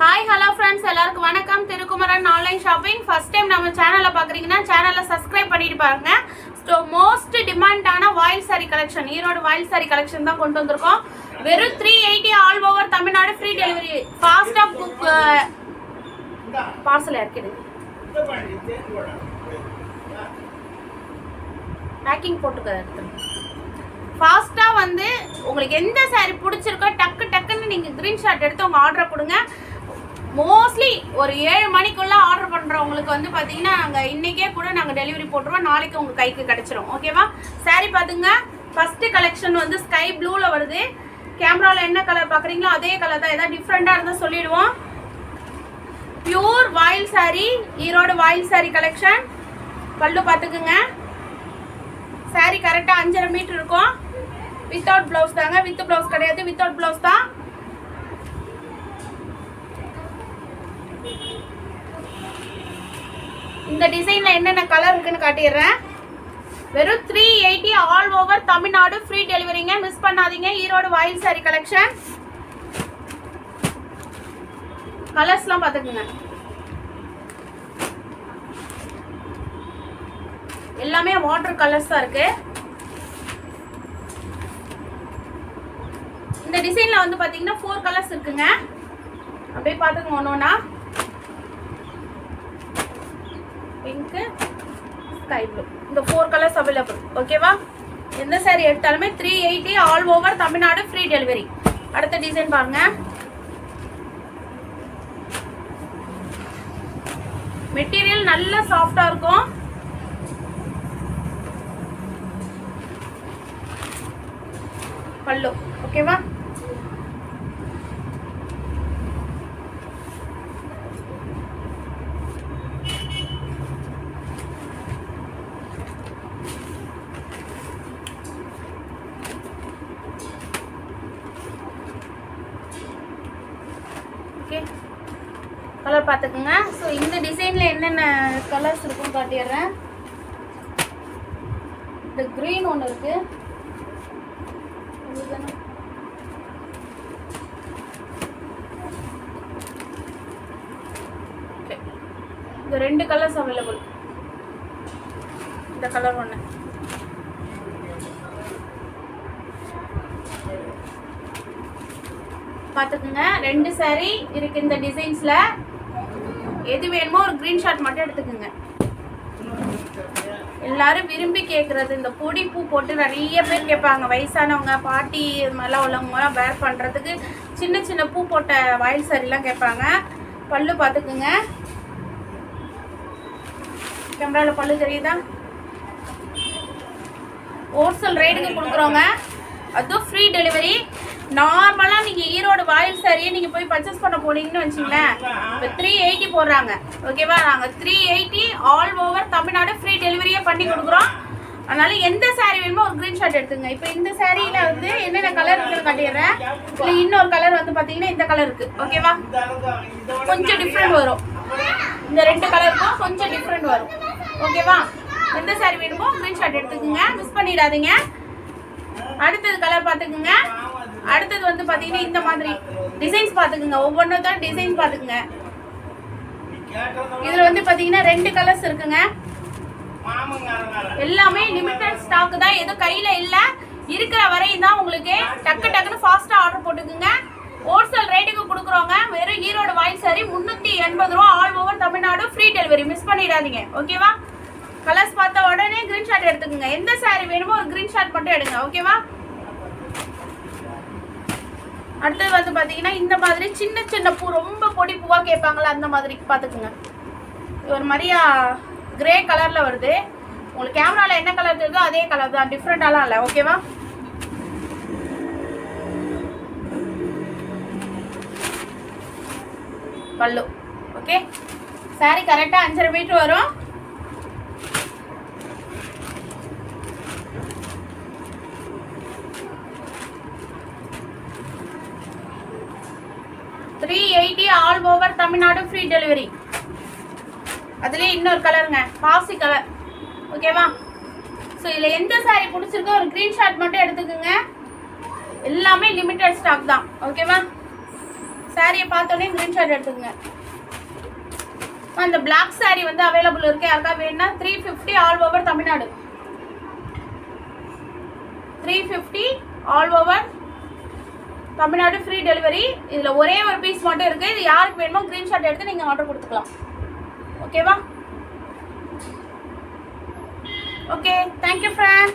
Hi hello friends எல்லாருக்கும் வணக்கம். Thirukumaran online shopping first time நம்ம சேனலை பார்க்குறீங்கன்னா சேனலை சப்ஸ்கிரைப் பண்ணிட்டு பாருங்க. ஸோ மோஸ்ட் டிமாண்டான வாயில் சாரி கலெக்ஷன் ஈரோடு வாயில் சாரி கலெக்ஷன் தான் கொண்டு வந்திருக்கோம். வெறும் three eighty all over Tamil Nadu free delivery ஃபாஸ்ட்டாக புக் பார்சல் இறக்கிடு பேக்கிங் போட்டுக்க ஃபாஸ்ட்டாக வந்து உங்களுக்கு எந்த saree பிடிச்சிருக்கோ டக்கு டக்குன்னு நீங்கள் ஸ்க்ரீன்ஷாட் எடுத்து உங்கள் ஆர்டரை கொடுங்க. மோஸ்ட்லி ஒரு ஏழு மணிக்குள்ளே ஆர்டர் பண்ணுறவங்களுக்கு வந்து பார்த்தீங்கன்னா நாங்கள் இன்றைக்கே கூட நாங்கள் டெலிவரி போட்டுருவோம். நாளைக்கு உங்கள் கைக்கு கிடச்சிரும். ஓகேவா சாரி பார்த்துங்க ஃபஸ்ட்டு கலெக்ஷன் வந்து ஸ்கை ப்ளூவில் வருது. கேமராவில் என்ன கலர் பார்க்குறீங்களோ அதே கலர் தான். எதாவது டிஃப்ரெண்ட்டாக இருந்தால் சொல்லிடுவோம். பியூர் வாயில் சாரி ஈரோடு வாயில் சாரி கலெக்ஷன் பல்லு பார்த்துக்குங்க சாரி கரெக்டாக அஞ்சரை மீட்டர் இருக்கும். வித்தவுட் ப்ளவுஸ் தாங்க. வித் ப்ளவுஸ் கிடையாது. வித்தவுட் ப்ளவுஸ் தான். இந்த டிசைன்ல என்னென்ன கலர் இருக்குன்னு காட்டிடுறேன். வெறும் three eighty all over Tamil Nadu free டெலிவரிங்க miss பண்ணாதீங்க. ஈரோடு வாயில் சாரி கலெக்ஷன் கலர்ஸ்லாம் பார்த்துக்குங்க. எல்லாமே வாட்டர் கலர்ஸ் தான் இருக்கு. இந்த டிசைன்ல வந்து பாத்தீங்கன்னா ஃபோர் கலர்ஸ் இருக்குங்க. அப்படியே பார்த்துக்கோங்க ஒன்று ஒன்றா பிங்க்கு ஸ்கை ப்ளூ இந்த ஃபோர் கலர்ஸ் அவைலபிள் ஓகேவா எந்த saree எடுத்தாலுமே three eighty all over Tamil Nadu free delivery அடுத்த டிசைன் பாருங்க. மெட்டீரியல் நல்ல சாஃப்டா இருக்கும். பல்லு. ஓகேவா ஓகே கலர் பார்த்துக்குங்க. ஸோ இந்த டிசைனில் என்னென்ன கலர்ஸ் இருக்குன்னு காட்டிடுறேன். இந்த க்ரீன் ஒன்று இருக்குது இந்த ரெண்டு கலர்ஸ் அவைலபிள் இந்த கலர் ஒன்று பார்த்துக்குங்க. ரெண்டு saree இருக்கு இந்த டிசைன்ஸில் எது வேணுமோ ஒரு க்ரீன் ஷாட் மட்டும் எடுத்துக்கோங்க. எல்லாரும் விரும்பி கேட்குறது இந்த பொடி பூ போட்டு நிறைய பேர் கேட்பாங்க. வயசானவங்க பாட்டி இது மாதிரிலாம் உள்ளவங்கலாம் வேர் பண்ணுறதுக்கு சின்ன சின்ன பூ போட்ட வயல் சாரிலாம் கேட்பாங்க. பல்லு பார்த்துக்குங்க. கேமராவில் பல்லு தெரியுதா? ஹோல்சேல் ரேட்டுக்கு கொடுக்குறோங்க அதுவும் ஃப்ரீ டெலிவரி நார் நீங்க ஈரோடு வாயில் சாரியே நீங்கள் போய் பர்ச்சேஸ் பண்ண போனீங்கன்னு வச்சுங்களேன் இப்போ த்ரீ எயிட்டி போடுறாங்க. ஓகேவா நாங்கள் three eighty all over Tamil Nadu free டெலிவரியே பண்ணி கொடுக்குறோம். அதனால எந்த saree வேணுமோ ஒரு க்ரீன் ஷாட் எடுத்துங்க. இப்போ இந்த சாரியில வந்து என்னென்ன கலர் இருக்குன்னு காட்டிடுறேன். இல்லை இன்னொரு கலர் வந்து பார்த்தீங்கன்னா இந்த கலர் இருக்கு. ஓகேவா கொஞ்சம் டிஃப்ரெண்ட் வரும். இந்த ரெண்டு கலருக்கும் கொஞ்சம் டிஃப்ரெண்ட் வரும். ஓகேவா எந்த சாரி வேணுமோ க்ரீன் ஷாட் எடுத்துக்கோங்க. மிஸ் பண்ணிடாதீங்க. அடுத்தது கலர் பார்த்துக்குங்க அடுத்தது வந்து பார்த்தீங்கன்னா இந்த மாதிரி டிசைன்ஸ் பார்த்துக்குங்க. ஒவ்வொன்றும் தான் டிசைன் பார்த்துக்குங்க. இதில் வந்து பார்த்தீங்கன்னா ரெண்டு கலர்ஸ் இருக்குங்க. எல்லாமே லிமிட்டட் ஸ்டாக் தான். எதுவும் கையில் இல்லை. இருக்கிற வரையும் தான் உங்களுக்கு டக்கு டக்குன்னு ஃபாஸ்ட்டாக ஆர்டர் போட்டுக்குங்க. ஹோல்சேல் ரேட்டுக்கு கொடுக்குறோங்க வெறும் ஈரோடு வாயில் சாரி முந்நூற்றி எண்பது ரூபா all over Tamil Nadu free delivery miss பண்ணிடாதீங்க. ஓகேவா கலர்ஸ் பார்த்த உடனே green எடுத்துக்கோங்க. எந்த சாரி வேணுமோ ஒரு green மட்டும் எடுங்க. ஓகேவா அடுத்தது வந்து பார்த்தீங்கன்னா இந்த மாதிரி சின்ன சின்ன பூ ரொம்ப பொடி பூவாக கேட்பாங்களா அந்த மாதிரி பார்த்துக்குங்க. ஒரு மாதிரியா கிரே கலரில் வருது. உங்களுக்கு கேமராவில் என்ன கலர் தெரியுதோ அதே கலர் தான். டிஃப்ரெண்டாலாம் இல்லை. ஓகேவா பல்லு. ஓகே சாரி கரெக்டாக அஞ்சரை மீட்ரு வரும். Three eighty all over Tamil Nadu free delivery அதுலேயே இன்னொரு கலருங்க பாசி கலர் ஓகேவா ஸோ இதில் எந்த சாரீ பிடிச்சிருக்கோ ஒரு க்ரீன்ஷாட் மட்டும் எடுத்துக்கோங்க. எல்லாமே லிமிட்டட் ஸ்டாக் தான். ஓகேவா சாரியை பார்த்தோன்னே க்ரீன்ஷாட் எடுத்துக்கோங்க. அந்த பிளாக் சாரீ வந்து அவைலபிள் இருக்கு? யாருக்கா வேணும்னா three fifty all over Tamil Nadu three fifty all over Tamil Nadu free delivery இதில் ஒரே ஒரு பீஸ் மட்டும் இருக்குது இது யாருக்கு வேணுமோ ஸ்க்ரீன்ஷாட் எடுத்து நீங்கள் ஆர்டர் கொடுத்துக்கலாம். ஓகேவா ஓகே தேங்க்யூ ஃப்ரெண்ட்